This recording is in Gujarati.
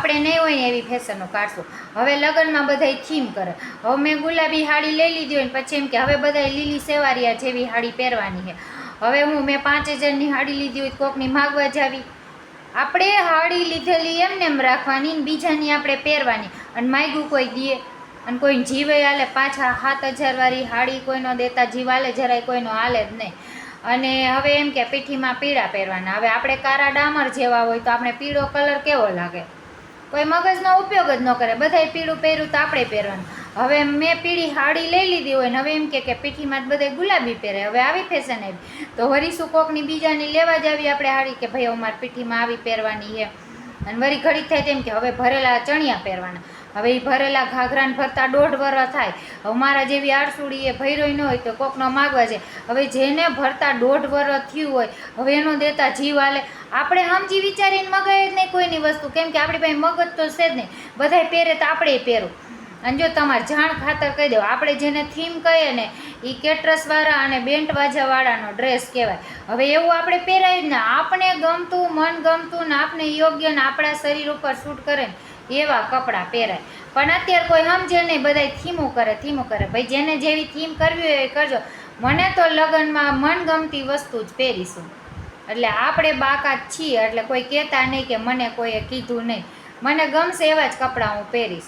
આપણે નહીં હોય ને એવી ફેશનો કાઢશું. હવે લગ્નમાં બધાય થીમ કરે. હવે મેં ગુલાબી સાડી લઈ લીધી હોય ને પછી એમ કે હવે બધાય લીલી સેવારિયા જેવી સાડી પહેરવાની છે. હવે હું મેં પાંચ હજારની સાડી લીધી હોય કોકની માગવા જાવી? આપણે હાડી લીધેલી એમને એમ રાખવાની ને બીજાની આપણે પહેરવાની. અને માગ્યું કોઈ દે. અને કોઈને જીવે હાલે પાછા સાત હજારવાળી સાડી કોઈનો દેતા, જીવ હાલે જરાય કોઈનો હાલે જ નહીં. અને હવે એમ કે પીઠીમાં પીળા પહેરવાના. હવે આપણે કારા ડામર જેવા હોય તો આપણે પીળો કલર કેવો લાગે? કોઈ મગજનો ઉપયોગ જ ન કરે. બધાએ પીળું પહેર્યું તો આપણે પહેરવાનું. હવે મેં પીળી હાડી લઈ લીધી હોય ને હવે એમ કે કે પીઠીમાં જ બધે ગુલાબી પહેરે. હવે આવી ફેશન આવી. તો હરીશું કોકની બીજાની લેવા જ આવી આપણે હાડી કે ભાઈ અમારે પીઠીમાં આવી પહેરવાની છે. અને વળી ઘડીક થાય તેમ કે હવે ભરેલા ચણિયા પહેરવાના. હવે એ ભરેલા ઘાઘરાને ભરતા દોઢ વરસ થાય. હવે મારા જેવી આડસુડી એ ભર્યોય ન હોય તો કોકનો માગવા છે હવે જેને ભરતા દોઢ વરસ થયું હોય, હવે એનો દેતા જીવ હાલે. આપણે સમજી વિચારીને મગાય જ નહીં કોઈની વસ્તુ. કેમ કે આપણી પાસે મગજ તો છે જ નહીં. બધાય પહેરે તો આપણે પહેરું. અને જો તમારે જાણ ખાતર કહી દો આપણે જેને થીમ કહીએ ને એ કેટરસવાળા અને બેન્ટ વાજાવાળાનો ડ્રેસ કહેવાય. હવે એવું આપણે પહેરાય જ ને. આપણે ગમતું, મન ગમતું ને આપણે યોગ્ય ને આપણા શરીર ઉપર સૂટ કરે ને એવા કપડાં પહેરાય પણ અત્યારે કોઈ સમજે નહીં, બધાય થીમું કરે થીમું કરે. ભાઈ, જેને જેવી થીમ કરવી હોય એ કરજો. મને તો લગ્નમાં મનગમતી વસ્તુ જ પહેરીશું. એટલે આપણે બાકાત છીએ, એટલે કોઈ કહેતા નહીં કે મને કોઈએ કીધું નહીં. મને ગમશે એવા જ કપડાં હું પહેરીશ.